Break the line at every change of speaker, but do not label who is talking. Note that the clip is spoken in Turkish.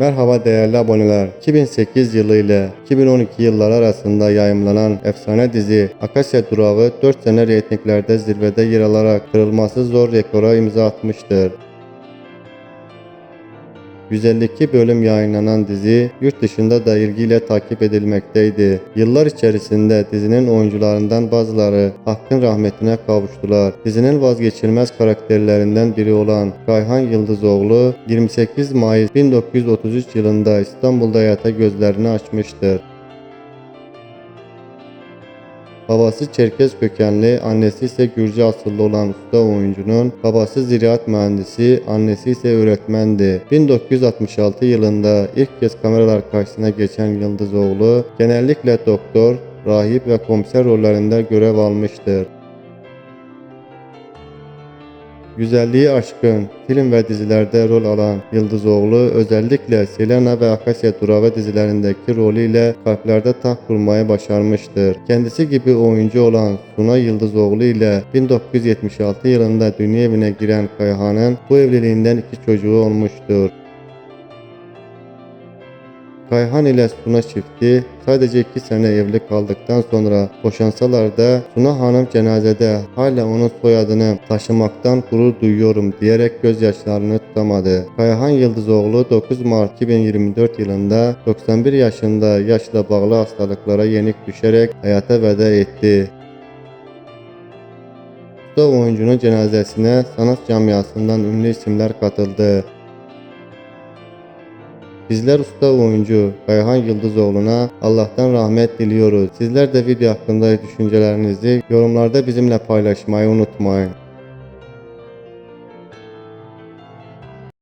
Merhaba değerli aboneler. 2008 yılı ile 2012 yılları arasında yayımlanan efsane dizi Akasya Durağı 4 sene reytinglerde zirvede yer alarak kırılması zor rekora imza atmıştır. 152 bölüm yayınlanan dizi yurt dışında da ilgiyle takip edilmekteydi. Yıllar içerisinde dizinin oyuncularından bazıları hakkın rahmetine kavuştular. Dizinin vazgeçilmez karakterlerinden biri olan Kayhan Yıldızoğlu 28 Mayıs 1933 yılında İstanbul'da hayata gözlerini açmıştır. Babası Çerkez kökenli, annesi ise Gürcü asıllı olan usta oyuncunun babası ziraat mühendisi, annesi ise öğretmendi. 1966 yılında ilk kez kameralar karşısına geçen Yıldızoğlu genellikle doktor, rahip ve komiser rollerinde görev almıştır. Güzelliği aşkın film ve dizilerde rol alan Yıldızoğlu özellikle Selena ve Akasya Durağı dizilerindeki rolüyle kalplerde taht kurmayı başarmıştır. Kendisi gibi oyuncu olan Suna Yıldızoğlu ile 1976 yılında dünya evine giren Kayhan'ın bu evliliğinden iki çocuğu olmuştur. Kayhan ile Suna çifti sadece 2 sene evli kaldıktan sonra boşansalar da Suna Hanım cenazede hala onun soyadını taşımaktan gurur duyuyorum diyerek gözyaşlarını tutamadı. Kayhan Yıldızoğlu 9 Mart 2024 yılında 91 yaşında yaşla bağlı hastalıklara yenik düşerek hayata veda etti. Usta oyuncunun cenazesine sanat camiasından ünlü isimler katıldı. Bizler usta oyuncu Kayhan Yıldızoğlu'na Allah'tan rahmet diliyoruz. Sizler de video hakkında düşüncelerinizi yorumlarda bizimle paylaşmayı unutmayın.